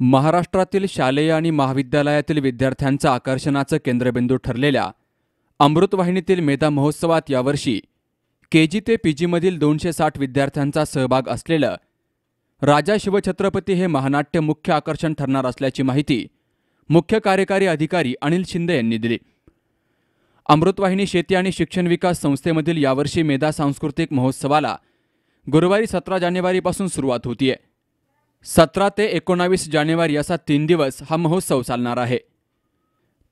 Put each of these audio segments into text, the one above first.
महाराष्ट्रातील शालेय आणि महाविद्यालयातील विद्यार्थ्यांचं आकर्षणाचं केंद्रबिंदू ठरलेल्या अमृतवाहिनीतील मेधा महोत्सवात यावर्षी के जी ते पी जीमधील दोनशे साठ विद्यार्थ्यांचा सहभाग असलेलं राजा शिवछत्रपती हे महानाट्य मुख्य आकर्षण ठरणार असल्याची माहिती मुख्य कार्यकारी अधिकारी अनिल शिंदे यांनी दिली. अमृतवाहिनी शेती आणि शिक्षण विकास संस्थेमधील यावर्षी मेधा सांस्कृतिक महोत्सवाला गुरुवारी सतरा जानेवारीपासून सुरुवात होतीये. सतरा ते एकोणावीस जानेवारी असा तीन दिवस हा महोत्सव चालणार आहे.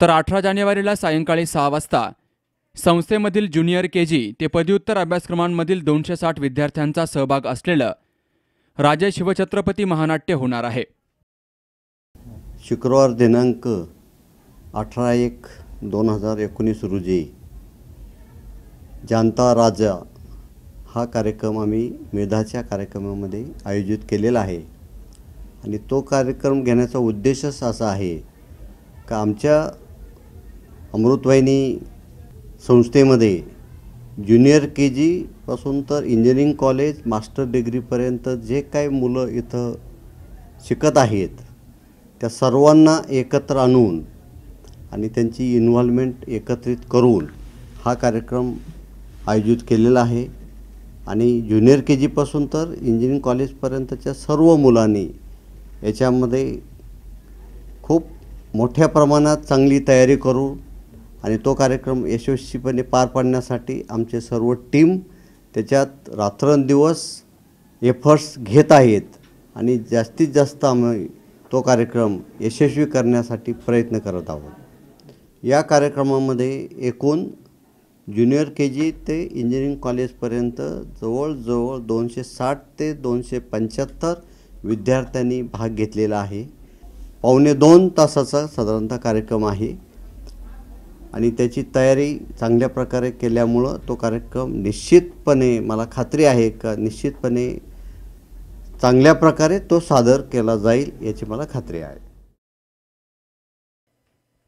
तर अठरा जानेवारीला सायंकाळी सहा वाजता संस्थेमधील ज्युनियर के जी ते पदव्युत्तर अभ्यासक्रमांमधील दोनशे साठ विद्यार्थ्यांचा सहभाग असलेलं राजे शिवछत्रपती महानाट्य होणार आहे. शुक्रवार दिनांक अठरा एक दोन हजार एकोणीस रोजी जानता राजा हा कार्यक्रम आम्ही मेधाच्या कार्यक्रमामध्ये आयोजित केलेला आहे. आणि तो कार्यक्रम घेण्याचा उद्देशच असा आहे का आमच्या अमृतवाहिनी संस्थेमध्ये ज्युनियर के जीपासून तर इंजिनिअरिंग कॉलेज मास्टर डिग्रीपर्यंत जे काही मुलं इथं शिकत आहेत त्या सर्वांना एकत्र आणून आणि त्यांची इन्व्हॉल्वमेंट एकत्रित करून हा कार्यक्रम आयोजित केलेला आहे. आणि ज्युनियर के जीपासून तर इंजिनिअरिंग कॉलेजपर्यंतच्या सर्व मुलांनी याच्यामध्ये खूप मोठ्या प्रमाणात चांगली तयारी करू आणि तो कार्यक्रम यशस्वीपणे पार पाडण्यासाठी आमचे सर्व टीम त्याच्यात रात्रंदिवस एफर्ट्स घेत आहेत आणि जास्तीत जास्त आम्ही तो कार्यक्रम यशस्वी करण्यासाठी प्रयत्न करत आहोत. या कार्यक्रमामध्ये एकूण ज्युनियर के जी ते इंजिनिअरिंग कॉलेजपर्यंत जवळजवळ दोनशे साठ ते दोनशे पंच्याहत्तर विद्यार्थ्यांनी भाग घेतलेला आहे. पावणे दोन तासाचा साधारणतः कार्यक्रम आहे. आणि त्याची तयारी चांगल्या प्रकारे केल्यामुळं तो कार्यक्रम निश्चितपणे मला खात्री आहे का निश्चितपणे चांगल्या प्रकारे तो सादर केला जाईल याची मला खात्री आहे.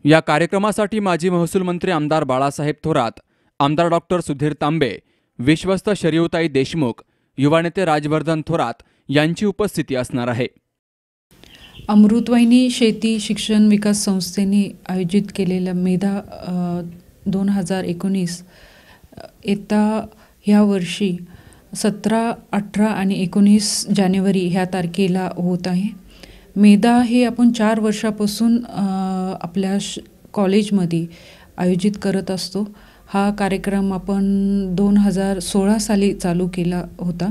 या कार्यक्रमासाठी माजी महसूल मंत्री आमदार बाळासाहेब थोरात आमदार डॉक्टर सुधीर तांबे विश्वस्त शरीवताई देशमुख युवा नेते राजवर्धन थोरात यांची उपस्थिती असणार आहे. अमृतवाहिनी शेती शिक्षण विकास संस्थेने आयोजित केलेल्या मेधा दोन हजार एकोणीस येत्या ह्या वर्षी सतरा अठरा आणि एकोणीस जानेवारी ह्या तारखेला होत आहे. मेधा हे आपण चार वर्षापासून आपल्या श कॉलेजमध्ये आयोजित करत असतो. हा कार्यक्रम आपण दोन हजार सोळा साली चालू केला होता.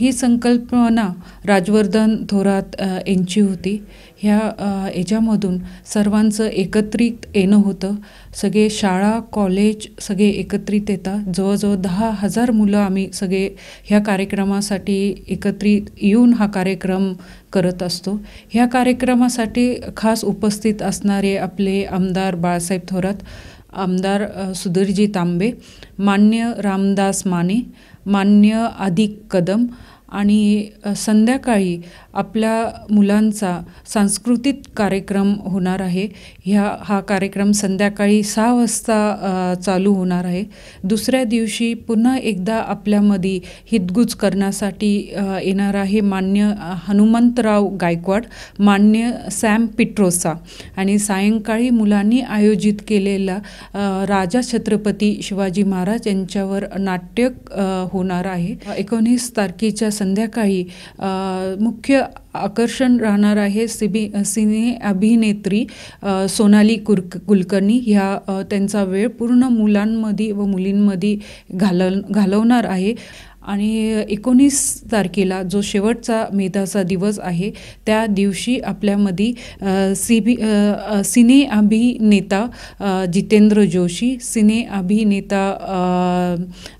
ही संकल्पना राजवर्धन थोरात यांची होती. ह्या याच्यामधून सर्वांचं एकत्रित येणं होतं. सगळे शाळा कॉलेज सगळे एकत्रित येतात. जवळजवळ दहा हजार मुलं आम्ही सगळे ह्या कार्यक्रमासाठी एकत्रित येऊन हा कार्यक्रम करत असतो. ह्या कार्यक्रमासाठी खास उपस्थित असणारे आपले आमदार बाळासाहेब थोरात आमदार सुधीरजी तांबे मान्य रामदास माने मान्य अधिक कदम आणि संध्याकाळी आपल्या मुलांचा सांस्कृतिक कार्यक्रम होणार आहे. ह्या हा कार्यक्रम संध्याकाळी सहा वाजता चालू होणार आहे. दुसऱ्या दिवशी पुन्हा एकदा आपल्यामध्ये हितगुज करण्यासाठी येणार आहे मान्य हनुमंतराव गायकवाड मान्य सॅम पिट्रोसा. आणि सायंकाळी मुलांनी आयोजित केलेला राजा छत्रपती शिवाजी महाराज यांच्यावर नाट्य होणार आहे. एकोणीस तारखेच्या संध्याकाळी मुख्य आकर्षण राहणार आहे सिबी सिने अभिनेत्री सोनाली कुर कुलकर्णी. ह्या त्यांचा वेळ पूर्ण मुलांमध्ये व मुलींमध्ये घाल घालवणार आहे. आणि एकोणीस तारखेला जो शेवटचा मेधाचा दिवस आहे त्या दिवशी आपल्यामध्ये सी बी सिने अभिनेता जितेंद्र जोशी सिने अभिनेता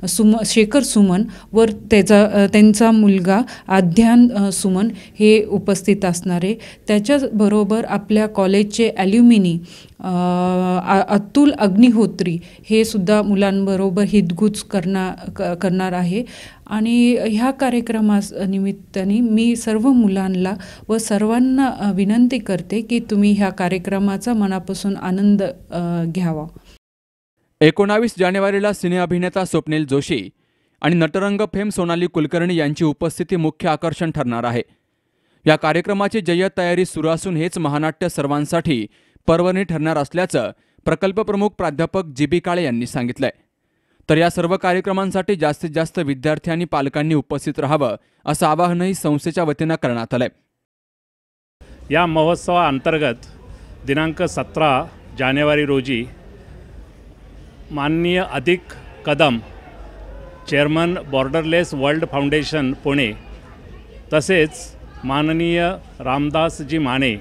सुम शेखर सुमन व त्याचा त्यांचा मुलगा आध्यान सुमन हे उपस्थित असणारे. त्याच्याबरोबर आपल्या कॉलेजचे ॲल्युमिनी अतुल अग्निहोत्री हे सुद्धा मुलांबरोबर हितगुज करणार करणार आहे. आणि ह्या कार्यक्रमास निमित्ताने मी सर्व मुलांना व सर्वांना विनंती करते की तुम्ही ह्या कार्यक्रमाचा मनापासून आनंद घ्यावा. एकोणावीस जानेवारीला सिने अभिनेता स्वप्नील जोशी आणि नटरंग फेम सोनाली कुलकर्णी यांची उपस्थिती मुख्य आकर्षण ठरणार आहे. या कार्यक्रमाची जय्यत तयारी सुरू असून हेच महानाट्य सर्वांसाठी पर्वणी ठरणार असल्याचं प्रकल्प प्रमुख प्राध्यापक जी बी काळे यांनी सांगितलंय. तर या सर्व कार्यक्रमांसाठी जास्तीत जास्त विद्यार्थी आणि पालकांनी उपस्थित राहावं असं आवाहनही संस्थेच्या वतीनं करण्यात आलंय. या महोत्सवाअंतर्गत दिनांक सतरा जानेवारी रोजी माननीय Adhik Kadam chairman borderless world foundation Pune तसेच माननीय Ramdasji Mane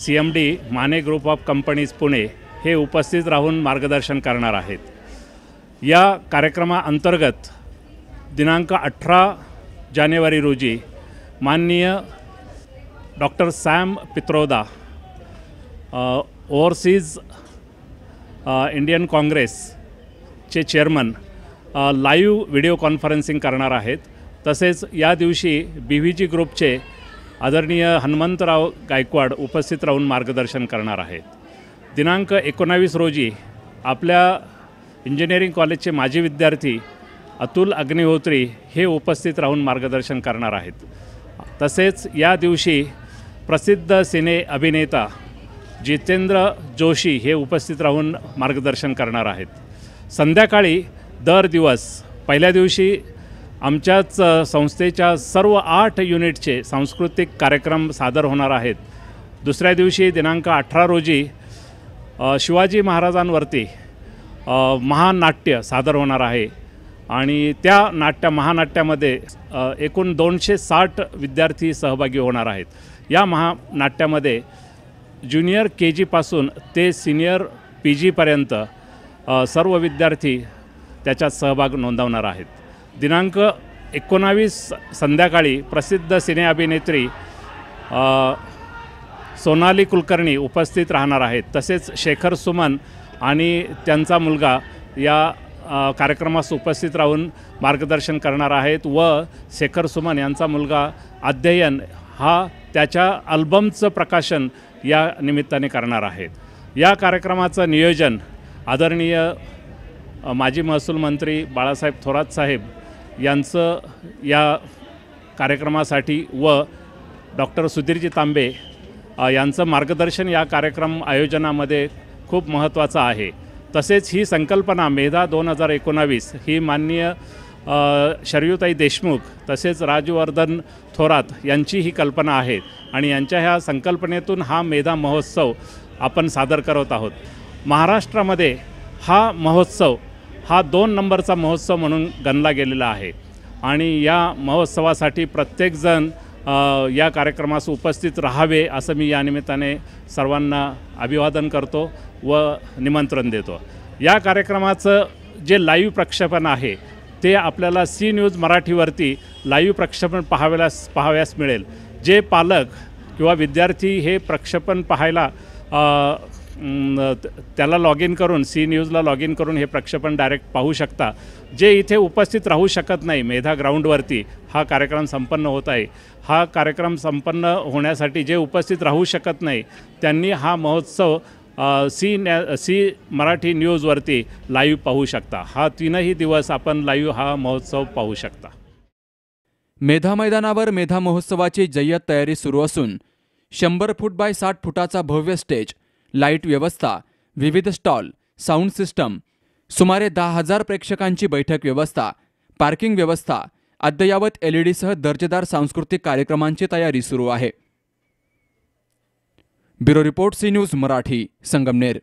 C M D Mane group of companies Pune हे उपस्थित राहून मार्गदर्शन करणार आहेत. या कार्यक्रमाअंतर्गत दिनांक अठरा जानेवारी रोजी माननीय doctor Sam Pitroda overseas Indian काँग्रेसचे चेअरमन लाईव्ह व्हिडिओ कॉन्फरन्सिंग करणार आहेत. तसेच या दिवशी बी व्ही जी ग्रुपचे आदरणीय हनुमंतराव गायकवाड उपस्थित राहून मार्गदर्शन करणार आहेत. दिनांक एकोणावीस रोजी आपल्या इंजिनिअरिंग कॉलेजचे माजी विद्यार्थी अतुल अग्निहोत्री हे उपस्थित राहून मार्गदर्शन करणार आहेत. तसेच या दिवशी प्रसिद्ध सिने अभिनेता जितेंद्र जोशी हे उपस्थित राहून मार्गदर्शन करणार आहेत. संध्याकाळी दर दिवस पहिल्या दिवशी आमच्याच संस्थेच्या सर्व आठ युनिटचे सांस्कृतिक कार्यक्रम सादर होणार आहेत. दुसऱ्या दिवशी दिनांक अठरा रोजी शिवाजी महाराजांवरती महानाट्य सादर होणार आहे. आणि त्या नाट्य महानाट्यामध्ये एकूण दोनशे साठ विद्यार्थी सहभागी होणार आहेत. या महानाट्यामध्ये ज्युनियर के जीपासून ते सिनियर पी जीपर्यंत सर्व विद्यार्थी त्याच्यात सहभाग नोंदवणार आहेत. दिनांक एकोणावीस संध्याकाळी प्रसिद्ध सिने अभिनेत्री सोनाली कुलकर्णी उपस्थित राहणार आहेत. तसेच शेखर सुमन आणि त्यांचा मुलगा या कार्यक्रमास उपस्थित राहून मार्गदर्शन करणार आहेत व शेखर सुमन यांचा मुलगा अध्ययन हा त्याच्या अल्बमचं प्रकाशन या निमित्ताने करणार आहेत. या कार्यक्रमाचं नियोजन आदरणीय माजी महसूल मंत्री बाळासाहेब थोरात साहेब यांचं या कार्यक्रमासाठी व डॉक्टर सुधीरजी तांबे यांचं मार्गदर्शन या कार्यक्रम आयोजनामध्ये खूप महत्त्वाचं आहे. तसेच ही संकल्पना मेधा दोन हजार एकोणावीस ही माननीय शरयूताई देशमुख तसेच राजवर्धन थोरात यांची ही कल्पना आहे आणि यांच्या ह्या संकल्पनेतून हा मेधा महोत्सव आपण सादर करत आहोत. महाराष्ट्रामध्ये हा महोत्सव हा दोन नंबरचा महोत्सव म्हणून गणला गेलेला आहे. आणि या महोत्सवासाठी प्रत्येकजण या कार्यक्रमास उपस्थित राहावे असं मी या निमित्ताने सर्वांना अभिवादन करतो व निमंत्रण देतो. या कार्यक्रमाचं जे लाईव्ह प्रक्षेपण आहे ते आपल्याला सी न्यूज मराठीवरती लाईव्ह प्रक्षेपण पाहाव्यास पाहाव्यास मिळेल. जे पालक किंवा विद्यार्थी हे प्रक्षेपण पाहायला त्याला लॉग इन करून सी न्यूजला लॉग इन करून हे प्रक्षेपण डायरेक्ट पाहू शकता. जे इथे उपस्थित राहू शकत नाही मेधा ग्राउंडवरती हा कार्यक्रम संपन्न होत आहे. हा कार्यक्रम संपन्न होण्यासाठी जे उपस्थित राहू शकत नाही त्यांनी हा महोत्सव सी न्या सी मराठी न्यूजवरती लाईव्ह पाहू शकता. हा तीनही दिवस आपण लाईव्ह हा महोत्सव पाहू शकता. मेधा मैदानावर मेधा महोत्सवाची जय्यत तयारी सुरू असून शंभर फूट बाय साठ फुटाचा भव्य स्टेज लाइट व्यवस्था विविध स्टॉल साऊंड सिस्टम सुमारे दहा हजार प्रेक्षकांची बैठक व्यवस्था पार्किंग व्यवस्था अद्ययावत एलईडीसह दर्जेदार सांस्कृतिक कार्यक्रमांची तयारी सुरू आहे. Bureau report C news Marathi Sangamner.